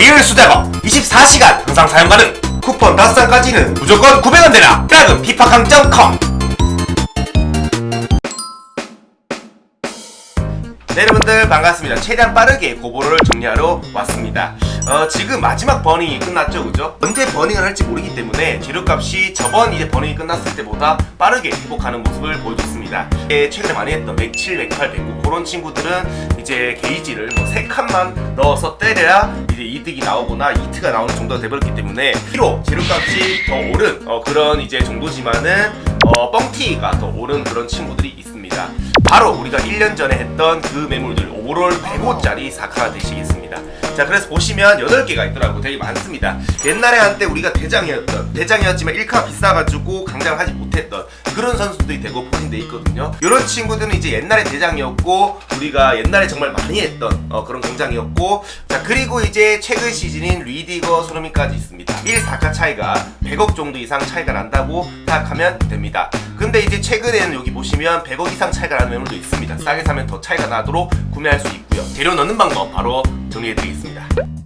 리얼 수작업. 24시간 항상 사용 가능 쿠폰 5장까지는 무조건 900원 되라. 드라금 피파강점.com 네 여러분들 반갑습니다. 최대한 빠르게 고보를 정리하러 왔습니다. 어, 지금 마지막 버닝이 끝났죠 그죠? 언제 버닝을 할지 모르기 때문에 재료값이 저번 이제 버닝이 끝났을 때보다 빠르게 회복하는 모습을 보여줬습니다. 예, 최근에 많이 했던 107, 108, 109 그런 친구들은 이제 게이지를 뭐 3칸만 넣어서 때려야 이득이 나오거나 이트가 나오는 정도가 돼버렸기 때문에 피로 재료값이 더 오른 어, 그런 이제 정도지만은 어, 뻥튀기가 더 오른 그런 친구들이 있습니다 바로 우리가 1년 전에 했던 그 매물들 오버롤 105짜리 사카가 되시겠습니다. 자 그래서 보시면 8개가 있더라고 되게 많습니다. 옛날에 한때 우리가 대장이었던 대장이었지만 1카 비싸가지고 강장을 하지 못했던 그런 선수들이 되고 돼 있거든요. 이런 친구들은 이제 옛날에 대장이었고 우리가 옛날에 정말 많이 했던 어, 그런 강장이었고 자 그리고 이제 최근 시즌인 리디거 소르미까지 있습니다. 1, 4카 차이가 100억 정도 이상 차이가 난다고 생각하면 됩니다. 근데 이제 최근에는 여기 보시면 100억 이상 차이가 나는 매물도 있습니다. 싸게 사면 더 차이가 나도록 구매할 수 있고요. 재료 넣는 방법 바로 정리해 드리겠습니다.